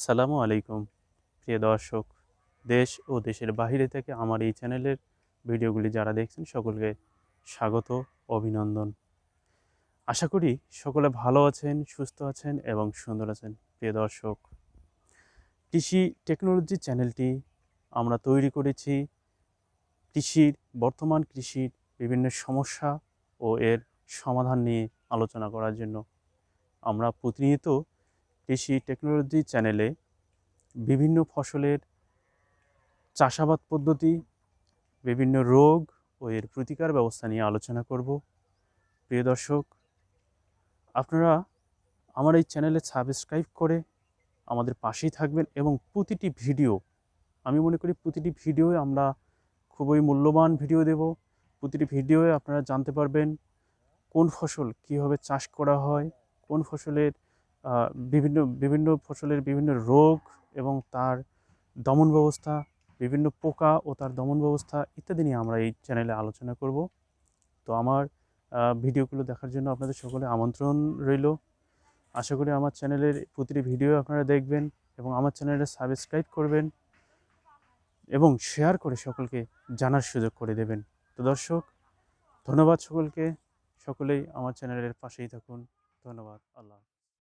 আসসালামু আলাইকুম। প্রিয় দর্শক, দেশ ও দেশের বাইরে থেকে আমার এই চ্যানেলের ভিডিওগুলি যারা দেখছেন, সকলকে স্বাগত, অভিনন্দন। আশা করি সকলে ভালো আছেন, সুস্থ আছেন এবং সুন্দর আছেন। প্রিয় দর্শক, কৃষি টেকনোলজি চ্যানেলটি আমরা তৈরি করেছি। কৃষির, বর্তমান কৃষির বিভিন্ন সমস্যা ও এর সমাধান নিয়ে আলোচনা করার জন্য। আমরা প্রতিনিয়ত কৃষি টেকনোলজি চ্যানেলে বিভিন্ন ফসলের চাষাবাদ পদ্ধতি, বিভিন্ন রোগ ও এর প্রতিকার ব্যবস্থা নিয়ে আলোচনা করব। প্রিয় দর্শক, আপনারা আমার এই চ্যানেলে সাবস্ক্রাইব করে আমাদের পাশেই থাকবেন এবং প্রতিটি ভিডিও আমি মনে করি প্রতিটি ভিডিওয়ে আমরা খুবই মূল্যবান ভিডিও দেব। প্রতিটি ভিডিওয়ে আপনারা জানতে পারবেন কোন ফসল কীভাবে চাষ করা হয়, কোন ফসলের বিভিন্ন বিভিন্ন ফসলের বিভিন্ন রোগ এবং তার দমন ব্যবস্থা, বিভিন্ন পোকা ও তার দমন ব্যবস্থা ইত্যাদি নিয়ে আমরা এই চ্যানেলে আলোচনা করব। তো আমার ভিডিওগুলো দেখার জন্য আপনাদের সকলে আমন্ত্রণ রইল। আশা করি আমার চ্যানেলের প্রতিটি ভিডিও আপনারা দেখবেন এবং আমার চ্যানেলে সাবস্ক্রাইব করবেন এবং শেয়ার করে সকলকে জানার সুযোগ করে দেবেন। তো দর্শক, ধন্যবাদ সকলকে। সকলেই আমার চ্যানেলের পাশেই থাকুন। ধন্যবাদ। আল্লাহ।